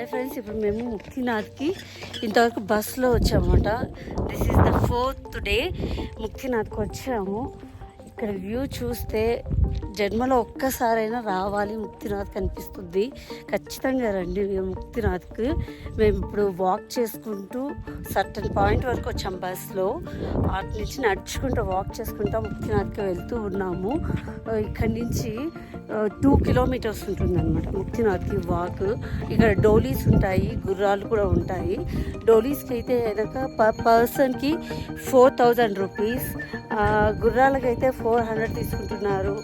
Hi friends ఇప్పుడు మేము ముక్తినాథ్కి ఇంతవరకు బస్సులో వచ్చామన్నమాట. This is the fourth day ముక్తినాథ్కి వచ్చాము. ఇక్కడ వ్యూ చూస్తే జన్మలో ఒక్కసారైనా రావాలి ముక్తినాథ్ కనిపిస్తుంది ఖచ్చితంగా రండి మేము ముక్తినాథ్కి. మేము ఇప్పుడు వాక్ చేసుకుంటూ సర్టన్ పాయింట్ వరకు వచ్చాం బస్లో అటు నుంచి నడుచుకుంటూ వాక్ చేసుకుంటూ ముక్తినాథ్కి వెళ్తూ ఉన్నాము. ఇక్కడి నుంచి టూ కిలోమీటర్స్ ఉంటుంది అనమాట ముక్తినాథ్కి వాక్ ఇక్కడ డోలీస్ ఉంటాయి గుర్రాలు కూడా ఉంటాయి. డోలీస్కి అయితే కనుక పర్ పర్సన్కి ఫోర్ థౌజండ్ రూపీస్ గుర్రాలకైతే ఫోర్ హండ్రెడ్ తీసుకుంటున్నారు.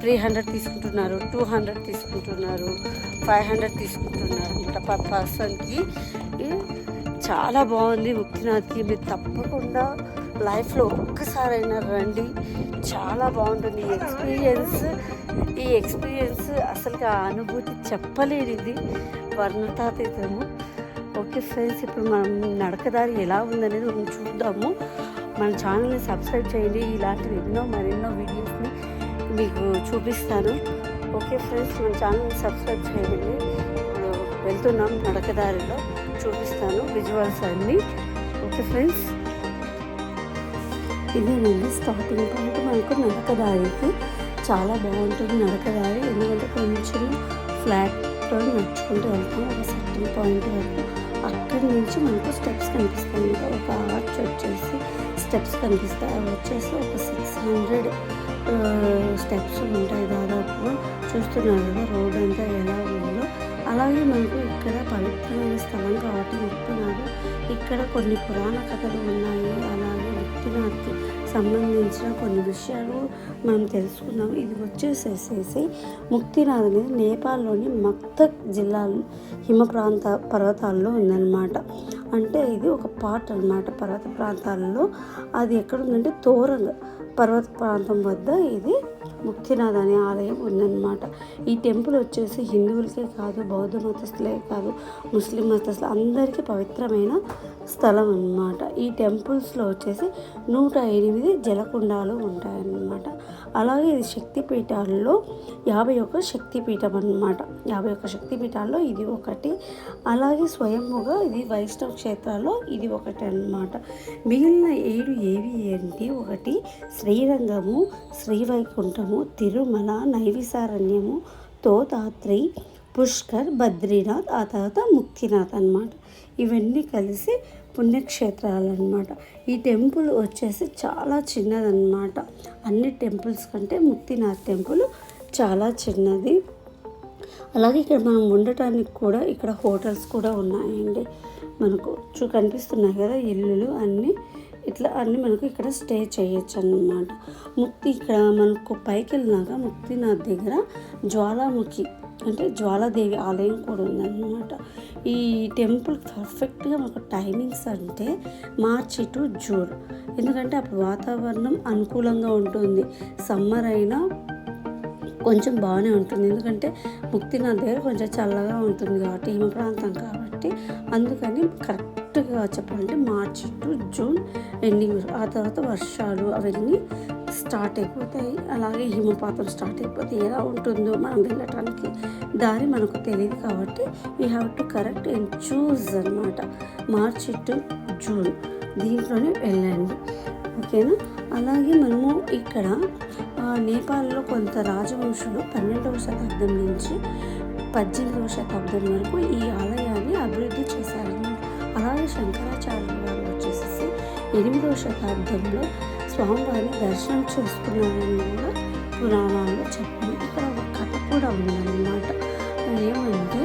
త్రీ హండ్రెడ్ తీసుకుంటున్నారు టూ హండ్రెడ్ తీసుకుంటున్నారు ఫైవ్ హండ్రెడ్ తీసుకుంటున్నారు. అనమాట పర్ పర్సన్కి చాలా బాగుంది ముక్తినాథ్కి మీరు తప్పకుండా లైఫ్లో ఒక్కసారైనా రండి. చాలా బాగుంటుంది ఈ ఎక్స్పీరియన్స్. ఈ ఎక్స్పీరియన్స్ అసలు ఆ అనుభూతి చెప్పలేనిది వర్ణతాతీతము. ఓకే ఫ్రెండ్స్ ఇప్పుడు మనం నడకదారి ఎలా ఉందనేది మనం చూద్దాము. మన ఛానల్ని సబ్స్క్రైబ్ చేయండి. ఇలాంటివి ఎన్నో మరెన్నో వీడియోస్ని మీకు చూపిస్తాను. ఓకే ఫ్రెండ్స్ మన ఛానల్ని సబ్స్క్రైబ్ చేయండి. వెళ్తున్నాం నడకదారిలో. చూపిస్తాను విజువల్స్ అన్నీ. Okay friends. ఇదేనండి స్టార్టింగ్ పాయింట్. మనకు నడకదారికి చాలా బాగుంటుంది నడకదారి. ఎందుకంటే కొంచెం ఫ్లాట్తో నడుచుకుంటూ వెళ్తాం. ఒక సర్టన్ పాయింట్ వరకు అక్కడి నుంచి మనకు స్టెప్స్ కనిపిస్తాయి. ఒక ఆర్చ్ వచ్చేసి స్టెప్స్ కనిపిస్తాయి అవి వచ్చేసి ఒక సిక్స్ హండ్రెడ్ స్టెప్స్ ఉంటాయి దాదాపుగా. చూస్తున్నారు కదా రోడ్ అంతా ఎలా ఉందో. అలాగే మనకు ఇక్కడ పవిత్రమైన స్థలం కాబట్టి చెప్తున్నారు ఇక్కడ కొన్ని పురాణ కథలు ఉన్నాయి. అలాగే ముక్తినాథ్కి సంబంధించిన కొన్ని విషయాలు మనం తెలుసుకున్నాం ఇది వచ్చేసేసేసి ముక్తినాథ్ అనేది నేపాల్లోని మక్తక్ జిల్లాలో హిమ ప్రాంత పర్వతాల్లో ఉందన్నమాట. అంటే ఇది ఒక పార్ట్ అన్నమాట పర్వత ప్రాంతాల్లో. అది ఎక్కడుందంటే తోరంగ్. పర్వత ప్రాంతం వద్ద ఇది ముక్తినాథ్ అనే ఆలయం ఉందన్నమాట. ఈ టెంపుల్ వచ్చేసి హిందువులకే కాదు బౌద్ధ మతస్థులే కాదు ముస్లిం మతస్థులు అందరికీ పవిత్రమైన స్థలం అన్నమాట. ఈ టెంపుల్స్లో వచ్చేసి నూట ఎనిమిది జలకుండాలు ఉంటాయన్నమాట. అలాగే ఇది శక్తిపీఠాల్లో యాభై ఒక్క శక్తిపీఠం అనమాట యాభై ఒక్క శక్తిపీఠాల్లో ఇది ఒకటి. అలాగే స్వయంగా ఇది వైష్ణవ క్షేత్రాల్లో ఇది ఒకటి అన్నమాట మిగిలిన ఏడు ఏవి అంటే ఒకటి శ్రీరంగము శ్రీవైకుంఠము తిరుమల నైవిసారణ్యము తోతాత్రి పుష్కర్ బద్రీనాథ్ ఆ తర్వాత ముక్తినాథ్ అనమాట ఇవన్నీ కలిసి పుణ్యక్షేత్రాలు అన్నమాట ఈ టెంపుల్ వచ్చేసి చాలా చిన్నదన్నమాట. అన్ని టెంపుల్స్ కంటే ముక్తినాథ్ టెంపుల్ చాలా చిన్నది. అలాగే ఇక్కడ మనం ఉండటానికి కూడా ఇక్కడ హోటల్స్ కూడా ఉన్నాయండి. మనకు చూ కనిపిస్తున్నాయి కదా ఇల్లులు అన్నీ. ఇట్లా అన్నీ మనకు ఇక్కడ స్టే చేయొచ్చు అన్నమాట ముక్తి ఇక్కడ మనకు పైకి వెళ్ళినాక ముక్తినాథ్ దగ్గర జ్వాలాముఖి అంటే జ్వాలాదేవి ఆలయం కూడా ఉందన్నమాట. ఈ టెంపుల్ పర్ఫెక్ట్గా మాకు టైమింగ్స్ అంటే మార్చి టు జూన్. ఎందుకంటే అప్పుడు వాతావరణం అనుకూలంగా ఉంటుంది. సమ్మర్ అయినా కొంచెం బాగానే ఉంటుంది. ఎందుకంటే ముక్తినాథ్ దగ్గర కొంచెం చల్లగా ఉంటుంది కాబట్టి హిమ ప్రాంతం కాబట్టి. అందుకని కరెక్ట్గా చెప్పాలంటే మార్చి టు జూన్ ఎండింగ్ ఆ తర్వాత వర్షాలు అవన్నీ స్టార్ట్ అయిపోతాయి. అలాగే హిమపాతం స్టార్ట్ అయిపోతాయి ఎలా ఉంటుందో మనం వెళ్ళటానికి దారి మనకు తెలియదు కాబట్టి we have to correct and choose అనమాట మార్చి టు జూన్ దీంట్లోనే వెళ్ళండి. ఓకేనా? అలాగే మనము ఇక్కడ నేపాల్లో కొంత రాజవంశులు పన్నెండవ శతాబ్దం నుంచి పద్దెనిమిదవ శతాబ్దం వరకు ఈ ఆలయాన్ని అభివృద్ధి చేశారన్నమాట. అలాగే శంకరాచార్యుల వారు వచ్చేసి ఎనిమిదవ శతాబ్దంలో స్వామివారిని దర్శనం చేసుకున్నారని కూడా పురాణాల్లో చెప్పింది ఇక్కడ ఒక కథ కూడా ఉందన్నమాట. ఏమంటే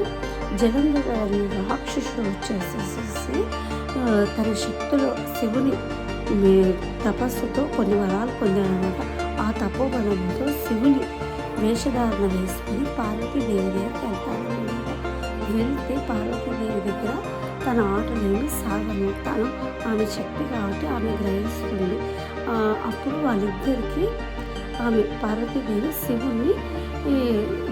జలంధర అనే రాక్షసుడు వచ్చేసేసి తన శక్తులు శివుని తపస్సుతో కొన్ని వరాలు పొందాడనమాట ఆ తపోబలంతో శివుని వేషధారణ వేసుకుని పార్వతీదేవి దగ్గరికి వెళ్తాడనమాట వెళ్తే పార్వతీదేవి దగ్గర తన ఆటలేమి సాగను. తను ఆమె శక్తి కాబట్టి ఆమె గ్రహిస్తుంది. అప్పుడు వాళ్ళిద్దరికీ ఆమె పార్వతీదేవి శివుని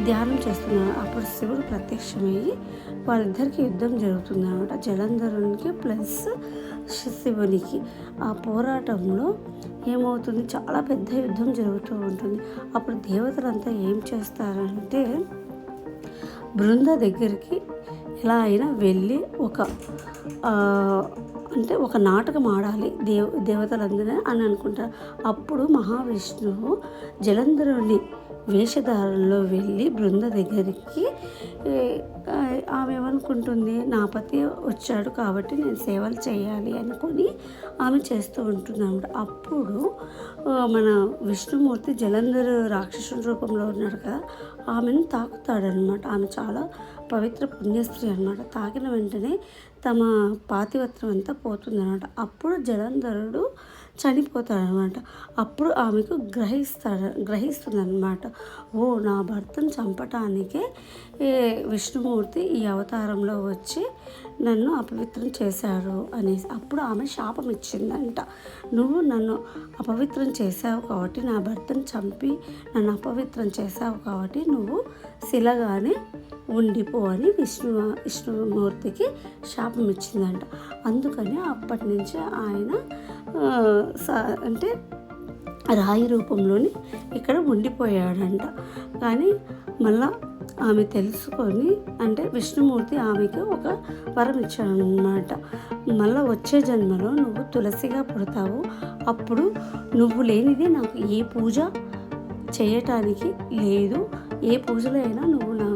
ధ్యానం చేస్తున్నారు. అప్పుడు శివుడు ప్రత్యక్షమయ్యి వాళ్ళిద్దరికి యుద్ధం జరుగుతుంది అనమాట జలంధరునికి ప్లస్ శివునికి. ఆ పోరాటంలో ఏమవుతుంది? చాలా పెద్ద యుద్ధం జరుగుతూ ఉంటుంది. అప్పుడు దేవతలంతా ఏం చేస్తారంటే బృంద దగ్గరికి ఎలా అయినా వెళ్ళి ఒక అంటే ఒక నాటకం ఆడాలి దేవ దేవతలందరూ అని అనుకుంటారు అప్పుడు మహావిష్ణువు జలంధరుని వేషధారంలో వెళ్ళి బృంద దగ్గరికి ఆమె ఏమనుకుంటుంది? నా పతి వచ్చాడు కాబట్టి నేను సేవలు చేయాలి అనుకొని ఆమె చేస్తూ ఉంటుంది అప్పుడు మన విష్ణుమూర్తి జలంధర్ రాక్షసుని రూపంలో ఉన్నాడు కదా ఆమెను తాకుతాడనమాట ఆమె చాలా పవిత్ర పుణ్యస్త్రీ అనమాట తాకిన వెంటనే తమ పాతివత్రం అంతా పోతుందన్నమాట. అప్పుడు జలంధరుడు చనిపోతాడనమాట అప్పుడు ఆమెకు గ్రహిస్తాడు గ్రహిస్తుందనమాట. ఓ నా భర్తను చంపటానికే ఏ విష్ణుమూర్తి ఈ అవతారంలో వచ్చి నన్ను అపవిత్రం చేశాడు అనేసి అప్పుడు ఆమె శాపం ఇచ్చిందంట నువ్వు నన్ను అపవిత్రం చేశావు కాబట్టి నా భర్తను చంపి నన్ను అపవిత్రం చేశావు కాబట్టి నువ్వు శిలగానే ఉండిపో అని విష్ణు విష్ణుమూర్తికి శాపం ఇచ్చిందంట అందుకని అప్పటి నుంచి ఆయన స- అంటే రాయి రూపంలోని ఇక్కడ ఉండిపోయాడంట. కానీ మళ్ళా ఆమె తెలుసుకొని అంటే విష్ణుమూర్తి ఆమెకు ఒక వరం ఇచ్చాడనమాట మళ్ళీ వచ్చే జన్మలో నువ్వు తులసిగా పుడతావు. అప్పుడు నువ్వు లేనిది నాకు ఏ పూజ చేయటానికి లేదు. ఏ పూజలో అయినా నువ్వు నాకు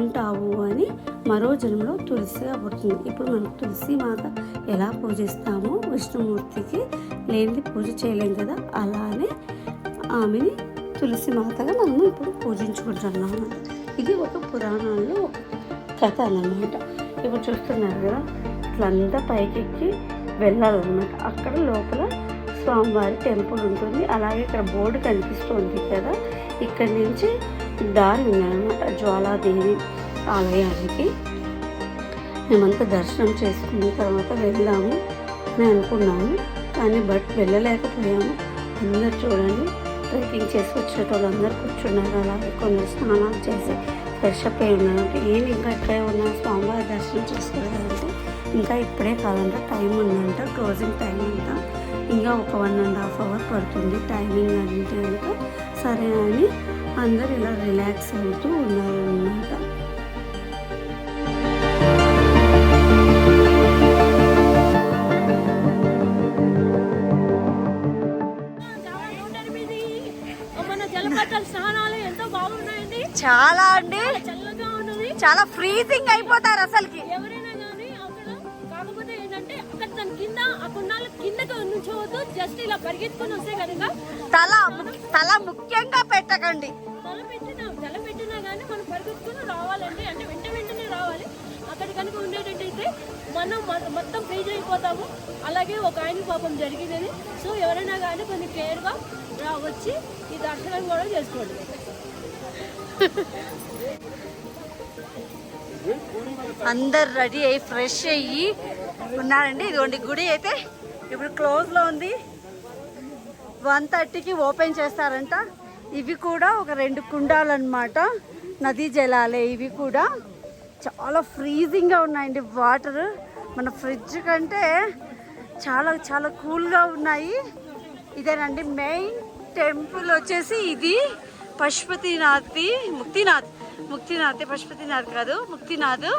ఉంటావు అని మరో జన్మలో తులసిగా పుడుతుంది. ఇప్పుడు మనం తులసి మాత ఎలా పూజిస్తామో విష్ణుమూర్తికి లేనిది పూజ చేయలేం కదా? అలానే ఆమెని తులసి మాతగా మనము ఇప్పుడు పూజించుకుంటున్నాం ఇది ఒక పురాణంలో ఒక కథ అన్నమాట. ఇప్పుడు చూస్తున్నారు కదా ఇట్లంతా పైకెక్కి వెళ్ళాలన్నమాట. అక్కడ లోపల స్వామివారి టెంపుల్ ఉంటుంది. అలాగే ఇక్కడ బోర్డు కనిపిస్తుంది కదా. ఇక్కడి నుంచి దారి ఉందన్నమాట జ్వాలాదేవి ఆలయానికి. మేమంతా దర్శనం చేసుకున్న తర్వాత వెళ్దాము అని అనుకున్నాము. కానీ బట్ వెళ్ళలేకపోయాము. అందరు చూడండి ట్రెక్కింగ్ చేసి వచ్చిన వాళ్ళందరూ కూర్చున్నారు. అలాగే కొందరు స్నానాలు చేసి ఫ్రెష్ అప్ అయి ఉన్నారు. ఏం ఇంకా ఇక్కడే ఉన్న స్వామివారి దర్శనం చేసుకోలేదంటే ఇంకా ఇప్పుడే కాదంట టైం ఉందంట క్లోజింగ్ టైం అంట. ఇంకా ఒక వన్ అండ్ హాఫ్ అవర్ పడుతుంది టైమింగ్ అంటే కనుక సరే అని అందరు ఇలా రిలాక్స్ అవుతూ ఉన్నారన్నమాట. మన జలపాతాల స్నానాలు ఎంతో బాగున్నాయండి చాలా అండి. చాలా ఫ్రీజింగ్ అయిపోతారు అసలుకి. ఎవరైనా కానీ అక్కడ కాకపోతే ఏంటంటే అక్కడ దాని కింద ఆ కున్నాల కిందకి నుంచోవద్దు జస్ట్ ఇలా పరిగెత్తుకొని వస్తే కనుక తల తల ముఖ్యంగా పెట్టకండి. తల పెట్టినా తల పెట్టినా కానీ మనం పరిగెత్తుకుని రావాలండి. అంటే వెంట వెంటనే రావాలి. అక్కడ కనుక ఉండేటట్టయితే మనం మొత్తం ఫ్రీజ్ అయిపోతాము. అలాగే ఒక ఆయన పాపం జరిగిందని. సో ఎవరైనా కానీ కొంచెం కేర్గా రా వచ్చి ఈ దర్శనం కూడా చేసుకోండి. అందరు రెడీ అయ్యి ఫ్రెష్ అయ్యి ఉన్నారండి. ఇదిగోండి గుడి అయితే ఇప్పుడు క్లోజ్లో ఉంది. వన్ థర్టీకి ఓపెన్ చేస్తారంట. ఇవి కూడా ఒక రెండు కుండాలు అనమాట నదీ జలాలే ఇవి కూడా. చాలా ఫ్రీజింగ్గా ఉన్నాయండి వాటర్. మన ఫ్రిడ్జ్ కంటే చాలా చాలా కూల్గా ఉన్నాయి. ఇదేనండి మెయిన్ టెంపుల్ వచ్చేసి ఇది పశుపతినాథ్ది ముక్తినాథ్. ముక్తినాథ్ పశుపతినాథ్ కాదు ముక్తినాథ్.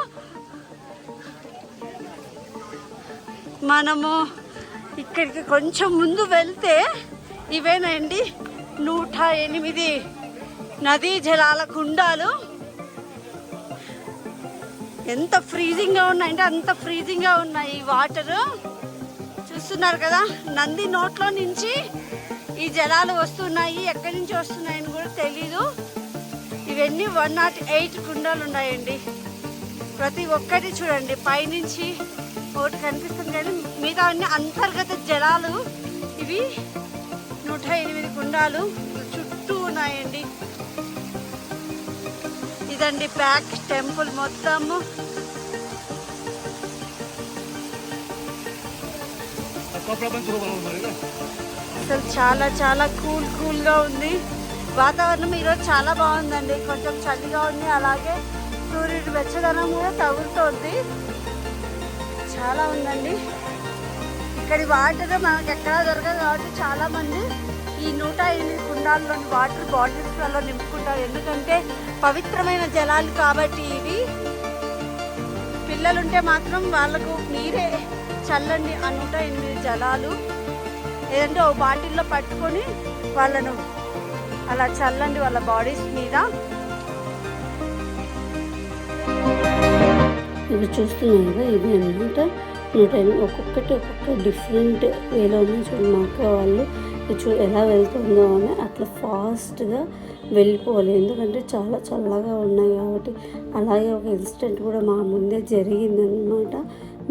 మనము ఇక్కడికి కొంచెం ముందు వెళ్తే ఇవేనండి? నూట ఎనిమిది నదీ జలాల కుండాలు. ఎంత ఫ్రీజింగ్గా ఉన్నాయంటే అంత ఫ్రీజింగ్గా ఉన్నాయి ఈ వాటరు. చూస్తున్నారు కదా నంది నోట్లో నుంచి ఈ జలాలు వస్తున్నాయి ఎక్కడి నుంచి వస్తున్నాయని కూడా తెలీదు. ఇవన్నీ వన్ నాట్ ఎయిట్ కుండాలు ఉన్నాయండి. ప్రతి ఒక్కటి చూడండి పైనుంచి ఒకటి కనిపిస్తుంది కానీ మిగతా అన్ని అంతర్గత జలాలు ఇవి. నూట ఎనిమిది కుండాలు చుట్టూ ఉన్నాయండి. ఇదండి బ్యాక్ టెంపుల్ మొత్తము అసలు చాలా చాలా కూల్ కూల్గా ఉంది. వాతావరణం ఈరోజు చాలా బాగుందండి. కొంచెం చలిగా ఉంది. అలాగే సూర్యుడు వెచ్చదనం కూడా తగులుతోంది. చాలా ఉందండి. ఇక్కడి వాటర్ మనకు ఎక్కడా దొరకదు కాబట్టి చాలా మంది ఈ నూట ఎనిమిది కుండాల్లోని వాటర్ బాటిల్స్లలో నింపుకుంటారు. ఎందుకంటే పవిత్రమైన జలాలు కాబట్టి ఇవి. పిల్లలు ఉంటే మాత్రం వాళ్ళకు మీరే చల్లండి ఆ నూట ఎనిమిది జలాలు. ఏదంటే ఒక బాటిల్లో పట్టుకొని వాళ్ళను అలా చల్లండి వాళ్ళ బాడీస్ మీద. ఇవి చూస్తున్నాయి కదా ఇవి అనమాట ఉంటాయి ఒక్కొక్కటి ఒక్కొక్క డిఫరెంట్ వేలో ఉన్నాయి చూడండి మా అక్క వాళ్ళు చూ ఎలా వెళ్తుందో అని అట్లా ఫాస్ట్గా వెళ్ళిపోవాలి. ఎందుకంటే చాలా చల్లగా ఉన్నాయి కాబట్టి అలాగే ఒక ఇన్సిడెంట్ కూడా మా ముందే జరిగిందనమాట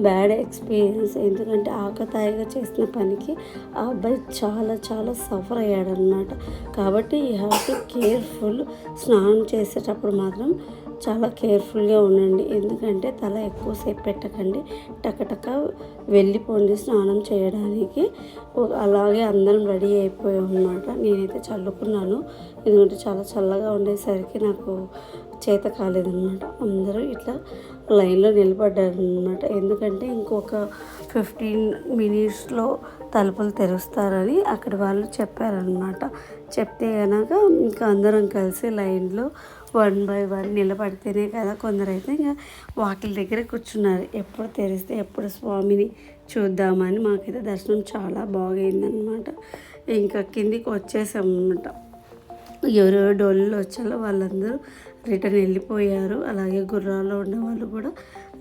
బ్యాడ్ ఎక్స్పీరియన్స్. ఎందుకంటే ఆకతాయిగా చేసిన పనికి ఆ అబ్బాయి చాలా చాలా సఫర్ అయ్యాడనమాట కాబట్టి ఈ హ్యావ్ టు కేర్ఫుల్ స్నానం చేసేటప్పుడు మాత్రం చాలా కేర్ఫుల్గా ఉండండి. ఎందుకంటే తల ఎక్కువసేపు పెట్టకండి. టకటక వెళ్ళిపోండి స్నానం చేయడానికి. అలాగే అందరం రెడీ అయిపోయాం అనమాట నేనైతే చల్లుకున్నాను. ఎందుకంటే చాలా చల్లగా ఉండేసరికి నాకు చేత కాలేదన్నమాట. అందరూ ఇట్లా లైన్లో నిలబడ్డారనమాట ఎందుకంటే ఇంకొక ఫిఫ్టీన్ మినిట్స్లో తలుపులు తెరుస్తారని అక్కడ వాళ్ళు చెప్పారనమాట చెప్తే కనుక ఇంకా అందరం కలిసి లైన్లో వన్ బై వన్ నిలబడితేనే కదా కొందరైతే ఇంకా వాకిల దగ్గర కూర్చున్నారు. ఎప్పుడు తెరిస్తే ఎప్పుడు స్వామిని చూద్దామని మాకైతే దర్శనం చాలా బాగైందనమాట ఇంకా కిందికి వచ్చేసామన్నమాట ఎవరెవరు డోళ్ళు వచ్చాలో వాళ్ళందరూ రిటర్న్ వెళ్ళిపోయారు. అలాగే గుర్రాల్లో ఉన్న వాళ్ళు కూడా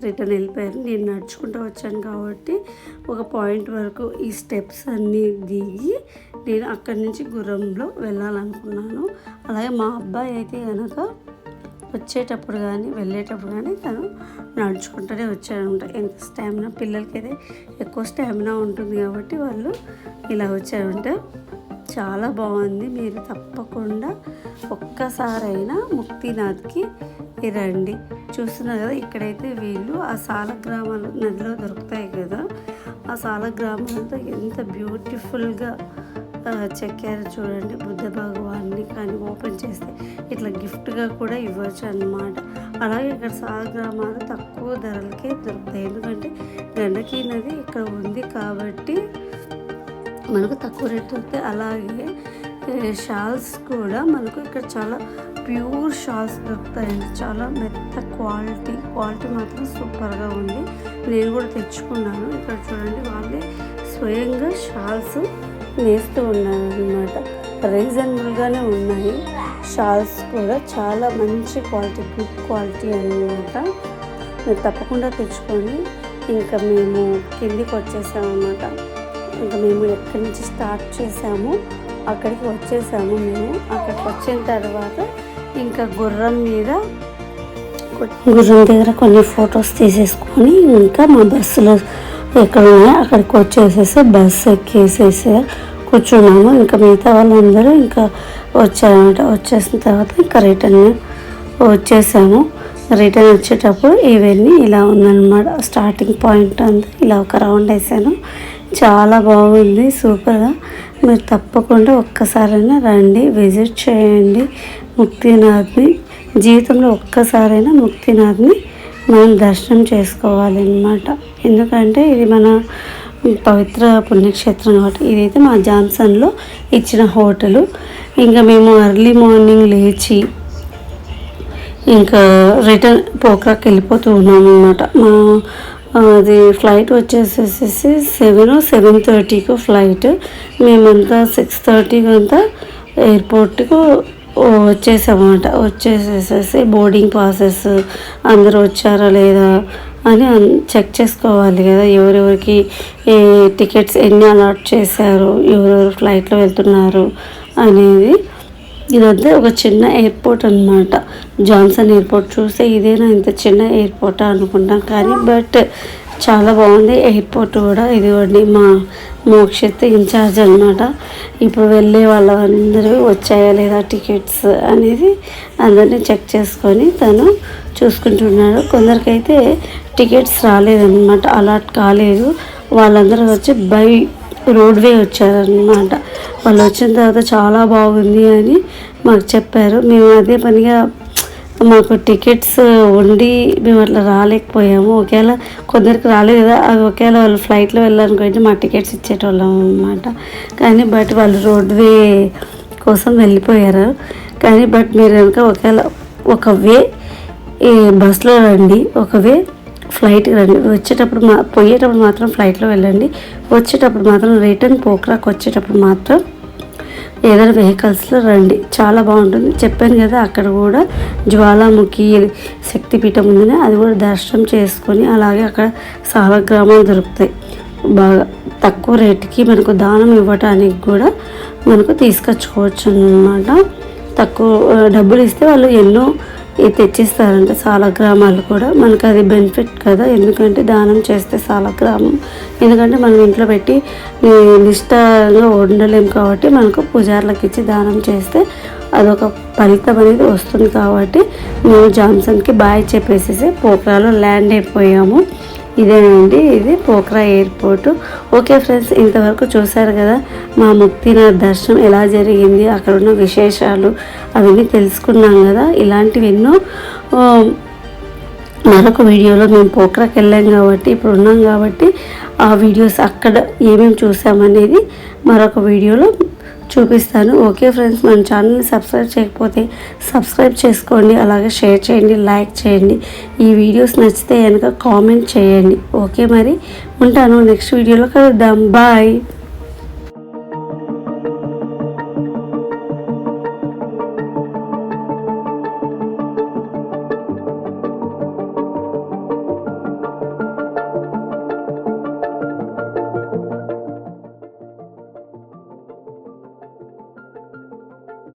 రిటర్న్ వెళ్ళిపోయారు. నేను నడుచుకుంటూ వచ్చాను కాబట్టి ఒక పాయింట్ వరకు ఈ స్టెప్స్ అన్నీ దిగి నేను అక్కడి నుంచి గుర్రంలో వెళ్ళాలనుకున్నాను. అలాగే మా అబ్బాయి అయితే కనుక వచ్చేటప్పుడు కానీ వెళ్ళేటప్పుడు కానీ తను నడుచుకుంటూనే వచ్చారనమాట. ఎంత స్టామినా పిల్లలకైతే ఎక్కువ స్టామినా ఉంటుంది కాబట్టి వాళ్ళు ఇలా వచ్చారంట. చాలా బాగుంది. మీరు తప్పకుండా ఒక్కసారైనా ముక్తినాథ్కి రండి. చూస్తున్నారు కదా ఇక్కడైతే వీళ్ళు ఆ సాలగ్రామాలు నదిలో దొరుకుతాయి కదా. ఆ సాలగ్రామాలతో ఎంత బ్యూటిఫుల్గా చెక్కారు చూడండి. బుద్ధ భగవాన్ని కానీ ఓపెన్ చేస్తే ఇట్లా గిఫ్ట్గా కూడా ఇవ్వచ్చు అన్నమాట. అలాగే ఇక్కడ సాలగ్రామాలు తక్కువ ధరలకే దొరుకుతాయి. ఎందుకంటే గండకీ నది ఇక్కడ ఉంది కాబట్టి మనకు తక్కువ రేట్ దొరుకుతాయి. అలాగే షాల్స్ కూడా మనకు ఇక్కడ చాలా ప్యూర్ షాల్స్ దొరుకుతాయండి. చాలా మెత్త క్వాలిటీ క్వాలిటీ మాత్రం సూపర్గా ఉంది. నేను కూడా తెచ్చుకున్నాను. ఇక్కడ చూడండి వాళ్ళే స్వయంగా షాల్స్ నేస్తూ ఉన్నారు అనమాట రీజనబుల్గానే ఉన్నాయి. షాల్స్ కూడా చాలా మంచి క్వాలిటీ గుడ్ క్వాలిటీ అన్నమాట. మీరు తప్పకుండా తెచ్చుకొని ఇంకా మేము కిందికి వచ్చేసామన్నమాట. ఇంకా మేము ఎక్కడి నుంచి స్టార్ట్ చేసాము అక్కడికి వచ్చేసాము మేము. అక్కడికి వచ్చిన తర్వాత ఇంకా గుర్రం మీద గుర్రం దగ్గర కొన్ని ఫొటోస్ తీసేసుకొని ఇంకా మా బస్సులో ఎక్కడ ఉన్నాయో అక్కడికి వచ్చేసేసి బస్సు ఎక్కేసేసి కూర్చున్నాము. ఇంకా మిగతా వాళ్ళందరూ ఇంకా వచ్చారనమాట వచ్చేసిన తర్వాత ఇంకా రిటర్న్ వచ్చేసాము. రిటర్న్ వచ్చేటప్పుడు ఇవన్నీ ఇలా ఉందన్నమాట. స్టార్టింగ్ పాయింట్ అంతా ఇలా ఒక రౌండ్ వేసాను. చాలా బాగుంది సూపర్గా. మీరు తప్పకుండా ఒక్కసారైనా రండి విజిట్ చేయండి. ముక్తినాథ్ని జీవితంలో ఒక్కసారైనా ముక్తినాథ్ని మనం దర్శనం చేసుకోవాలి అన్నమాట ఎందుకంటే ఇది మన పవిత్ర పుణ్యక్షేత్రం కాబట్టి ఇదైతే మా జాన్సన్లో ఇచ్చిన హోటలు. ఇంకా మేము అర్లీ మార్నింగ్ లేచి ఇంకా రిటర్న్ పోకాకి వెళ్ళిపోతూ ఉన్నాం అనమాట మా అది ఫ్లైట్ వచ్చేసేసి సెవెన్ సెవెన్ థర్టీకి ఫ్లైట్. మేమంతా సిక్స్ థర్టీకి అంతా ఎయిర్పోర్ట్కు వచ్చేసామన్నమాట. వచ్చేసేసేసి బోర్డింగ్ పాసెస్ అందరూ వచ్చారా లేదా అని చెక్ చేసుకోవాలి కదా. ఎవరెవరికి ఏ టికెట్స్ ఎన్ని అలాట్ చేశారు ఎవరెవరు ఫ్లైట్లో వెళ్తున్నారు అనేది. ఇదంతా ఒక చిన్న ఎయిర్పోర్ట్ అన్నమాట. జాన్సన్ ఎయిర్పోర్ట్ చూస్తే ఇదేనా ఇంత చిన్న ఎయిర్పోర్ట్ అనుకుంటాం కానీ బట్ చాలా బాగుంది. ఎయిర్పోర్ట్ కూడా ఇదిగోండి మా మోక్షిత్ ఇన్ఛార్జ్ అనమాట ఇప్పుడు వెళ్ళే వాళ్ళందరూ వచ్చాయా లేదా టికెట్స్ అనేది అందరినీ చెక్ చేసుకొని తను చూసుకుంటున్నాడు. కొందరికైతే టికెట్స్ రాలేదన్నమాట. అలాట్ కాలేదు. వాళ్ళందరూ వచ్చి బై రోడ్వే వచ్చారనమాట వాళ్ళు వచ్చిన తర్వాత చాలా బాగుంది అని మాకు చెప్పారు. మేము అదే పనిగా మాకు టికెట్స్ ఉండి మేము అట్లా రాలేకపోయాము. ఒకవేళ కొందరికి రాలేదు కదా అది ఒకవేళ వాళ్ళు ఫ్లైట్లో వెళ్ళాలనుకుంటే మా టికెట్స్ ఇచ్చేటోళ్ళం అనమాట కానీ బట్ వాళ్ళు రోడ్వే కోసం వెళ్ళిపోయారు. కానీ బట్ మీరు కనుక ఒకవేళ ఒక వే ఈ బస్లో రండి ఒక వే ఫ్లైట్కి రండి. వచ్చేటప్పుడు మా పోయేటప్పుడు మాత్రం ఫ్లైట్లో వెళ్ళండి. వచ్చేటప్పుడు మాత్రం రిటర్న్ పోక్రాక్ వచ్చేటప్పుడు మాత్రం ఏదైనా వెహికల్స్లో రండి. చాలా బాగుంటుంది. చెప్పాను కదా అక్కడ కూడా జ్వాలాముఖి శక్తిపీఠం ఉందని అది కూడా దర్శనం చేసుకొని అలాగే అక్కడ సాలగ్రామాలు దొరుకుతాయి. బాగా తక్కువ రేటుకి మనకు దానం ఇవ్వటానికి కూడా మనకు తీసుకొచ్చుకోవచ్చు అన్నమాట తక్కువ డబ్బులు ఇస్తే వాళ్ళు ఎన్నో ఇది తెచ్చిస్తారంట చాలా గ్రామాలు కూడా మనకు అది బెనిఫిట్ కదా. ఎందుకంటే దానం చేస్తే చాలా గ్రామం. ఎందుకంటే మనం ఇంట్లో పెట్టి నిష్టంగా ఉండలేము ఉండలేం కాబట్టి మనకు పూజార్లకు ఇచ్చి దానం చేస్తే అదొక ఫలితం అనేది వస్తుంది కాబట్టి మేము జాన్సన్కి బాయ్ చెప్పేసేసి పోకరాలో ల్యాండ్ అయిపోయాము. ఇదేనండి ఇది పోక్రా ఎయిర్పోర్ట్. ఓకే ఫ్రెండ్స్ ఇంతవరకు చూశారు కదా మా ముక్తినాథ్ దర్శనం ఎలా జరిగింది అక్కడ ఉన్న విశేషాలు అవన్నీ తెలుసుకున్నాం కదా. ఇలాంటివి ఎన్నో మరొక వీడియోలో మేము పోక్రాకి వెళ్ళాం కాబట్టి ఇప్పుడు ఉన్నాం కాబట్టి ఆ వీడియోస్ అక్కడ ఏమేమి చూసామనేది మరొక వీడియోలో చూపిస్తాను. ఓకే ఫ్రెండ్స్ మన ఛానల్ని సబ్స్క్రైబ్ చేయకపోతే సబ్స్క్రైబ్ చేసుకోండి. అలాగే షేర్ చేయండి లైక్ చేయండి. ఈ వీడియోస్ నచ్చితే కనుక కామెంట్ చేయండి. ఓకే మరి ఉంటాను. నెక్స్ట్ వీడియోలో కలుద్దాం. బాయ్.